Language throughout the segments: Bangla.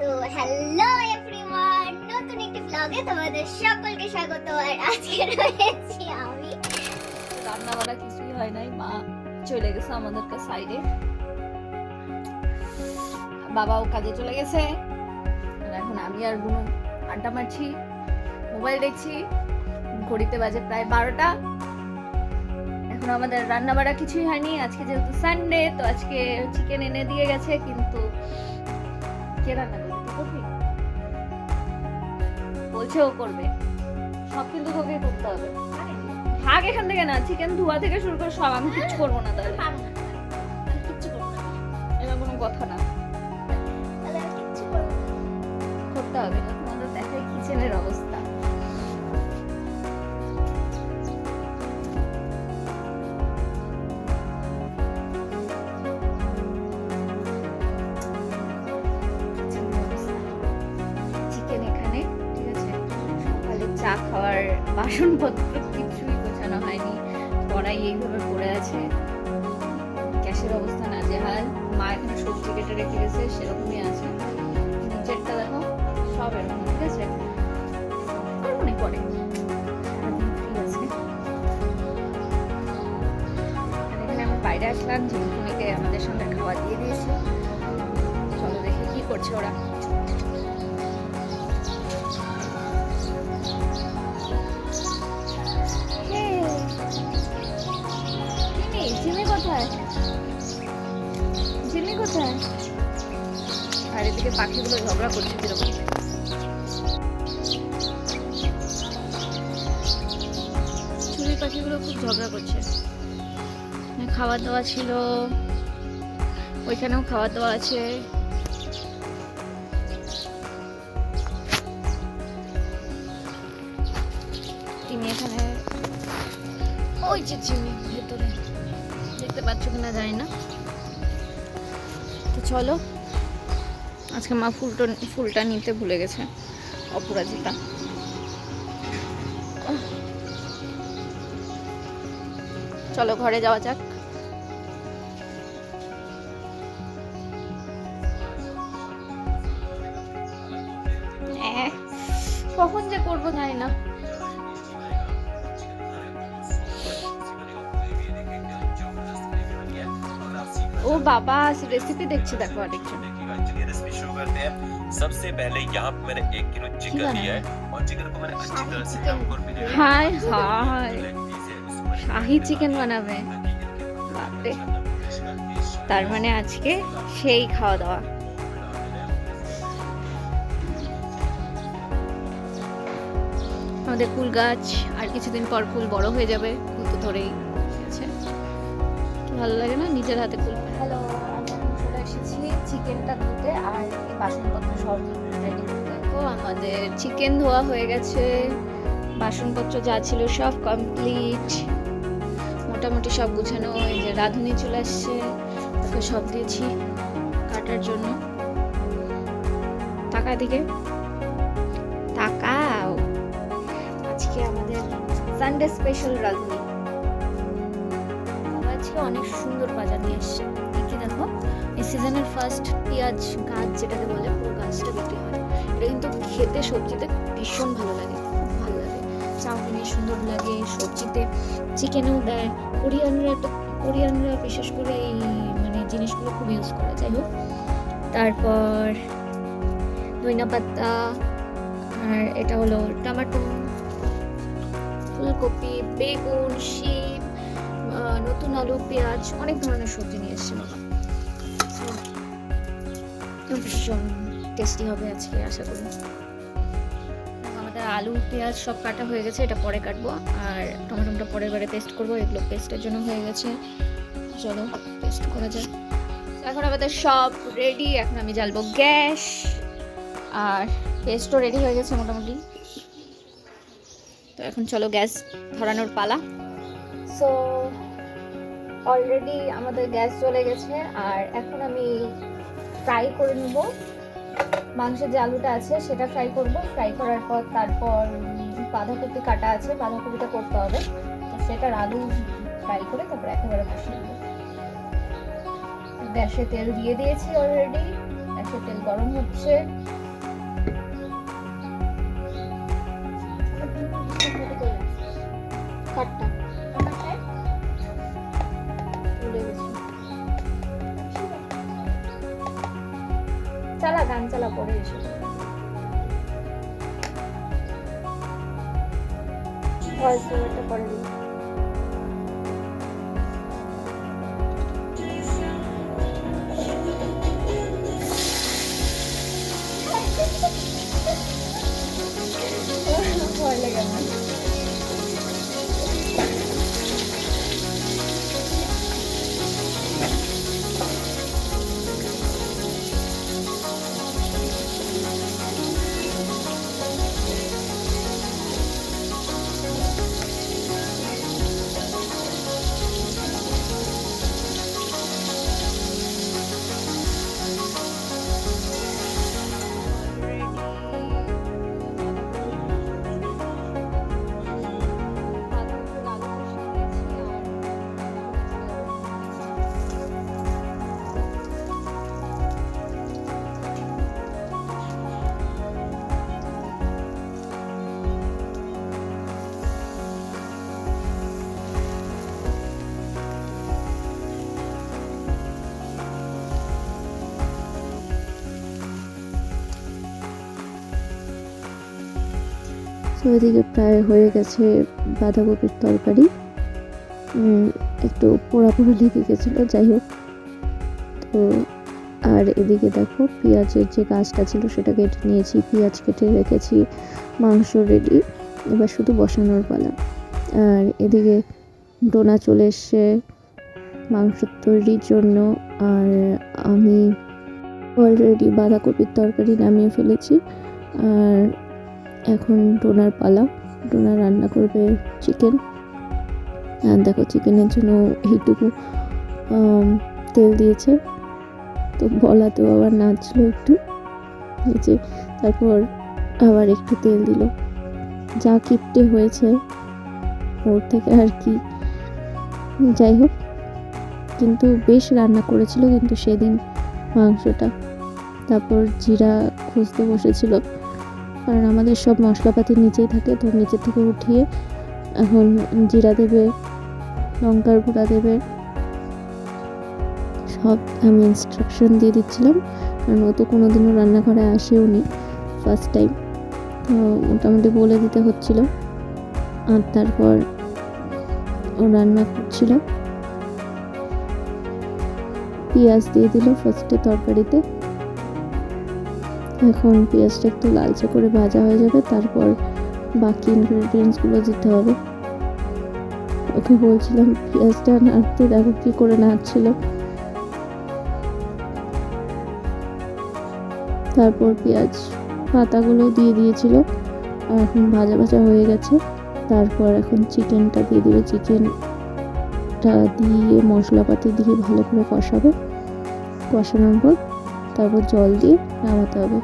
সো হ্যালো এভরিওয়ান নতুন একটি ব্লগে তোমাদের সকলকে স্বাগত। আর আজকে রয়েছি আমি। রান্না বান্না কিছুই হয় নাই, মা চলে গেছে আমাদেরকে সাইডে বাবাও কাজে চলে গেছে। এখন আমি আর গুনু আড্ডা মারছি মোবাইল দেখছি। ঘড়িতে বাজে প্রায় বারোটা। এখন আমাদের রান্না বাড়া কিছুই হয়নি। আজকে যেহেতু সানডে তো আজকে চিকেন এনে দিয়ে গেছে, কিন্তু কে রান্না করবে? তুই করবি? বলছে ও করবে। সব কিন্তু তোকে করতে হবে। ভাগ এখান থেকে না চিকেন ধোয়া থেকে শুরু করে সব আমি কিচ্ছু করব না তাহলে। কিচ্ছু করব না। এটা কোনো কথা না। করতে হবে তোমাদের দেখাই কিচেনের অবস্থা। বাসনপত্র কিছুই গোছানো হয়নি। কড়াই এইভাবে পড়ে আছে। গ্যাসের অবস্থা নাজেহাল। মা এখানে সবজি কেটে রেখে গেছে, সেরকমই আছে। নিচেরটা দেখো, সব এরকম, ঠিক আছে? না পরে আছে। এখানে আমি বাইরে আসলাম ঝিমকুমিকে আমাদের সঙ্গে খাবার দিয়ে দিয়েছি। চলো দেখি কি করছে ওরা। কোথায়? আর এদিকে পাখিগুলো ঝগড়া করছে কীরকম? চুরি পাখিগুলো খুব ঝগড়া করছে। খাওয়া দাওয়া ছিল। ওইখানেও খাওয়া দাওয়া আছে। তিনি এখানে। ওই যে চিনি ভেতরে। দেখতে পাচ্ছ কিনা জানি না। চলো। আজকে মা ফুলটা ফুলটা নিতে ভুলে গেছে, অপরাজিতা। চলো ঘরে যাওয়া যাক। কখন যে করব জানি না। ও বাবা রেসিপি দেখছি দেখো আরেকজন चलिए रेसिपी शुरू करते हैं सबसे पहले यहाँ पे मैंने एक किलो चिकन बनाना लिया है और चिकन को मैंने अच्छी तरह से चिकन। हमको भी लिया है। হাই जो হাই leg piece है, उसको मैंने শাহি চিকেন বানাবে বাপরে তার মানে আজকে সেই খাওয়া দাওয়া আমাদের ফুল গাছ আর কিছুদিন পর ফুল বড় হয়ে যাবে ফুল তো ধরেই আছে কি ভালো লাগে না নিজের হাতে ফুল চিকেনটা ধুতে আর বাসনপত্র সব রেডি করতে। তো আমাদের চিকেন ধোয়া হয়ে গেছে। বাসনপত্র যা ছিল সব কমপ্লিট মোটামুটি সব গুছানো। এই যে রাঁধুনি চলে আসছে। ওকে সব দিয়েছি কাটার জন্য। টাকা দিকে তাকাও। আজকে আমাদের সানডে স্পেশাল রাঁধুনি। আজকে অনেক সুন্দর বাজার নিয়ে এসছে সিজনের ফার্স্ট পেঁয়াজ গাছ যেটাকে বলে, পুরো গাছটা বিক্রি হয়। এটা কিন্তু খেতে সবজিতে ভীষণ ভালো লাগে ভালো লাগে। চাউমিনে সুন্দর লাগে, সবজিতে চিকেনেও দেয়। কোরিয়ানরা তো কোরিয়ানরা বিশেষ করে এই মানে জিনিসগুলো খুব ইউজ করে, যাই হোক। তারপর ধইনা পাতা, আর এটা হলো টমেটো, ফুলকপি, বেগুন, শিম নতুন আলু, পেঁয়াজ, অনেক ধরনের সবজি নিয়ে এসেছে বাবা। ভীষণ টেস্টি হবে আজকে, আশা করি। আমাদের আলু, পেঁয়াজ সব কাটা হয়ে গেছে, এটা পরে কাটবো। আর টমেটোটা পরের বারে পেস্ট করব, এগুলো পেস্টের জন্য হয়ে গেছে। চলো পেস্ট করা যাক। এখন আমাদের সব রেডি এখন আমি জ্বালবো গ্যাস। আর পেস্টও রেডি হয়ে গেছে মোটামুটি। তো এখন চলো গ্যাস ধরানোর পালা। সো অলরেডি আমাদের গ্যাস চলে গেছে, আর এখন আমি ফ্রাই করে নেব। মাংসের যে আলুটা আছে, সেটা ফ্রাই করব। ফ্রাই করার পর তারপর বাঁধাকপি কাটা আছে, বাঁধাকপিটা করতে হবে। তো সেটার আলু ফ্রাই করে তারপর একেবারে বসিয়ে দেবো গ্যাসে তেল দিয়ে দিয়েছি অলরেডি গ্যাসে তেল গরম হচ্ছে। ভয়েস ওভারটা পরে তো এদিকে প্রায় হয়ে গেছে বাঁধাকপির তরকারি। একটু পোড়া পোড়া লেগে গেছিল, যাই হোক। তো, আর এদিকে দেখো পেঁয়াজের যে গাছটা ছিল সেটা কেটে নিয়েছি, পেঁয়াজ কেটে রেখেছি, মাংস রেডি এবার শুধু বসানোর পালা। আর এদিকে ডোনা চলে এসছে মাংস তৈরির জন্য, আর আমি অলরেডি বাঁধাকপির তরকারি নামিয়ে ফেলেছি। আর এখন ডোনার পালা। ডোনা রান্না করবে চিকেন দেখো চিকেনের জন্য এইটুকু তেল দিয়েছে। তো বলা তো আবার নাচলো একটু। নিচে তারপর আবার একটু তেল দিল। যা কিপটে হয়েছে, ওর থেকে আর কি। যাই হোক, কিন্তু বেশ রান্না করেছিল কিন্তু সেদিন মাংসটা। তারপর জিরা খুঁজতে বসেছিল। কারণ আমাদের সব মশলাপাতি নিচেই থাকে, তো নিচে থেকে উঠিয়ে এখন জিরা দেবে, লঙ্কার গুঁড়া দেবে। সব আমি ইনস্ট্রাকশন দিয়ে দিচ্ছিলাম, কারণ ও তো কোনোদিনও রান্নাঘরে আসেও নি ফার্স্ট টাইম তো মোটামুটি বলে দিতে হচ্ছিল। আর তারপর ও রান্না করছিল। পেঁয়াজ দিয়ে দিল ফার্স্টে তরকারিতে। এখন পেঁয়াজটা একটু লালচে করে ভাজা হয়ে যাবে, তারপর বাকি ইনগ্রেডিয়েন্টসগুলো দিতে হবে। ওকে বলছিলাম পেঁয়াজটা নাড়তে, দেখো কী করে নাড়ছিল। তারপর পেঁয়াজ পাতাগুলো দিয়ে দিয়েছিল, আর এখন ভাজা ভাজা হয়ে গেছে। তারপর এখন চিকেনটা দিয়ে দিবে। চিকেনটা দিয়ে মশলাপাতি দিয়ে ভালো করে কষাবে। কষানোর পর তারপর জল দিয়ে নামাতে হবে।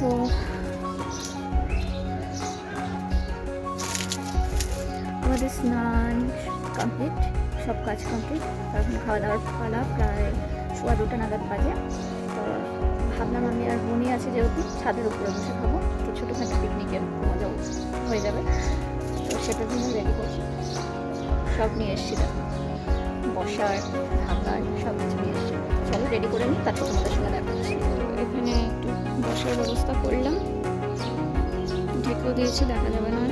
সো আমাদের স্নান কমপ্লিট সব কাজ কমপ্লিট এখন খাওয়া দাওয়ার পালা প্রায় সোয়া দুটা নাগাদ বাজে। তো ভাবলাম আমি আর বোনই আছে যেহেতু, ছাদের উপরে বসে খাব। তো ছোটোখাটো পিকনিকের মজাও হয়ে যাবে। তো সেটার জন্য রেডি করছি। সব নিয়ে এসছি দেখো। বসার ঢাকার সব কিছু নিয়ে এসছি। চলো রেডি করে নিই, তারপর তোমাদের সঙ্গে বসার ব্যবস্থা করলাম। ঢেকেও দিয়েছি, দেখা যাবে না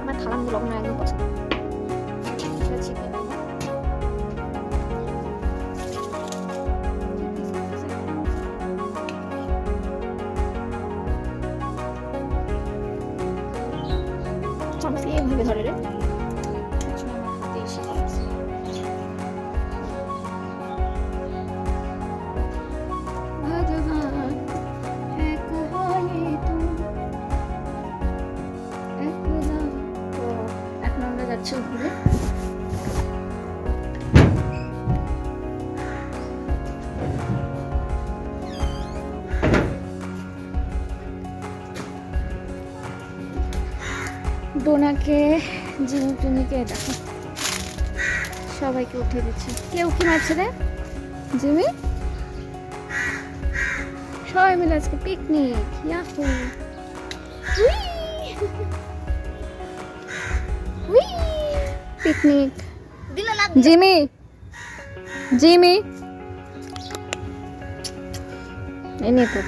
আমার খালাম ব্লগ না একদম পছন্দ। ধরে রে। ডোনাকে জিমি টুনিকে দেখো। সবাইকে উঠে দিচ্ছে। কে উঠে মারছে রে? জিমি? সবাই মিলে আজকে picnic yahoo picnic Jimmy! Jimmy! এনে তো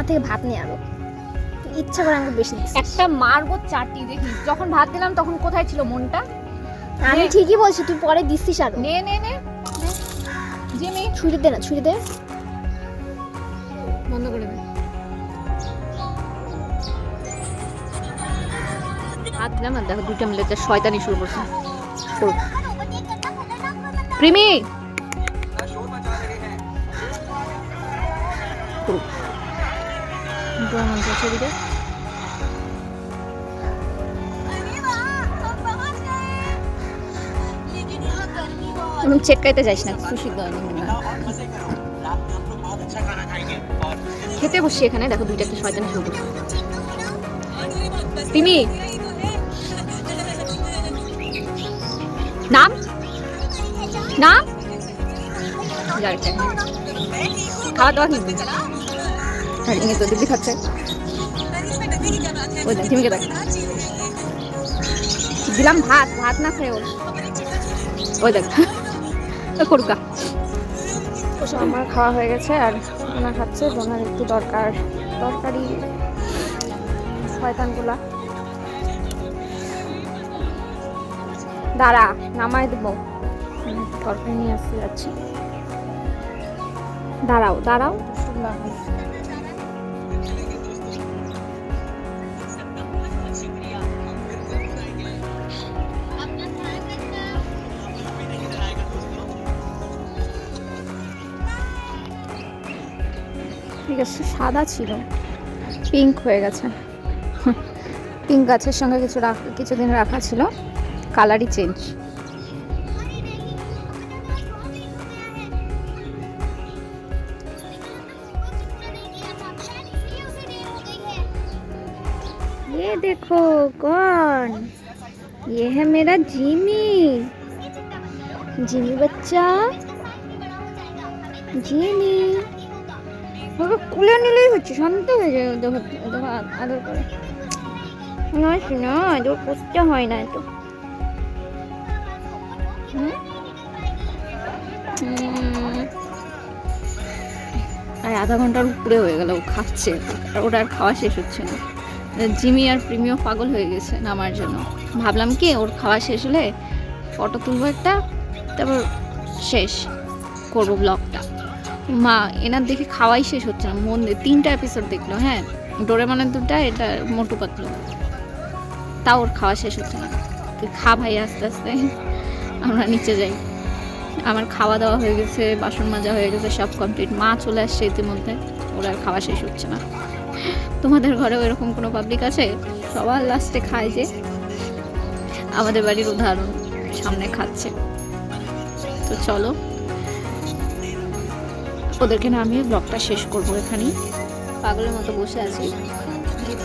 আমার থেকে ভাত নিয়ে আরও ইচ্ছা করে আমাকে বেশি দিচ্ছিস। একটা মারবো চারটি দেখি। যখন ভাত দিলাম তখন কোথায় ছিল মনটা? আমি ঠিকই বলছি তুই পরে দিচ্ছিস আর। নে নে নে। জিমি। ছুরি দে না ছুরি দে। বন্ধ করে দে। ভাত দিলাম না দেখো দুইটা মিলে যা শয়তানি শুরু করছে। করুক। এদিকে। এমন চেটকাইতে যাইস না খুশি খেতে বসছি এখানে, দেখো দুইটা একটা শয়তানি শুরু করছে। প্রিমি নাম? নাম? খাওয়া দাওয়া কিন্তু আর ইনি তো দিদি খাচ্ছে। ওই দেখ ঝিমিকে দেখ। দিলাম ভাত ভাত না খেয়ে ওর ওই দেখ ও করুকা আমার খাওয়া হয়ে গেছে আর ওনা খাচ্ছে ওনার একটু দরকার তরকারি শয়তানগুলা। দাঁড়া নামাই দেবো। তরকারি নিয়ে আসতে যাচ্ছি। দাঁড়াও দাঁড়াও। সুন্দর হয়। ঠিক আছে সাদা ছিল পিঙ্ক হয়ে গেছে পিঙ্ক গাছের সঙ্গে কিছু রাখ কিছুদিন রাখা ছিল কালারই চেঞ্জ ये देखो कौन ये है मेरा जिमी जिमी बच्चा জিমি ওকে কুলে নিলেই হচ্ছে, শান্ত হয়ে যায় আদর করে। হয় না তো হুম? হুম। আর আধা ঘণ্টার উপরে হয়ে গেল, ও খাচ্ছে। ওটা আর খাওয়া শেষ হচ্ছে না। জিমি আর প্রিমিও পাগল হয়ে গেছে নামার জন্য। ভাবলাম কি, ওর খাওয়া শেষ হলে ফটো তুলবো একটা, তারপর শেষ করব ব্লগটা। মা, এনার দেখে খাওয়াই শেষ হচ্ছে না। মন তিনটা এপিসোড দেখল হ্যাঁ? ডোরেমনের দুটা, এটা মোটু পাতলো। তাও ওর খাওয়া শেষ হচ্ছে না। তুই খা ভাই আস্তে আস্তে। আমরা নিচে যাই। আমার খাওয়া দাওয়া হয়ে গেছে, বাসন মাজা হয়ে গেছে, সব কমপ্লিট মা চলে আসছে ইতিমধ্যে। ওর খাওয়া শেষ হচ্ছে না। তোমাদের ঘরেও এরকম কোনো পাবলিক আছে? সবার লাস্টে খায় যে। আমাদের বাড়ির উদাহরণ, সামনে খাচ্ছে। তো চলো। ওদেরকে নামিয়ে ব্লগটা শেষ করব এখানেই। পাগলের মতো বসে আছি।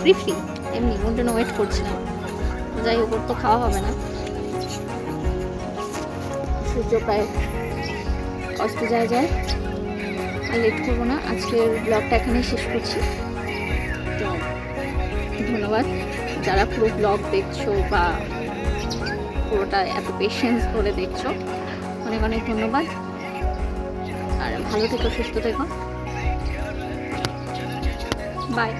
ফ্রি ফ্রি এমনি ওর জন্য ওয়েট করছিলাম। যাই হোক তো খাওয়া হবে না। সূর্য প্রায় অস্ত যায় যায়। আর লেট করব না। আজকের ব্লগটা এখানেই শেষ করছি। তো ধন্যবাদ। যারা পুরো ব্লগ দেখছ বা পুরোটা এত পেশেন্স ধরে দেখছ, অনেক অনেক ধন্যবাদ। ভালো থেকো সুস্থ থেকো। বাই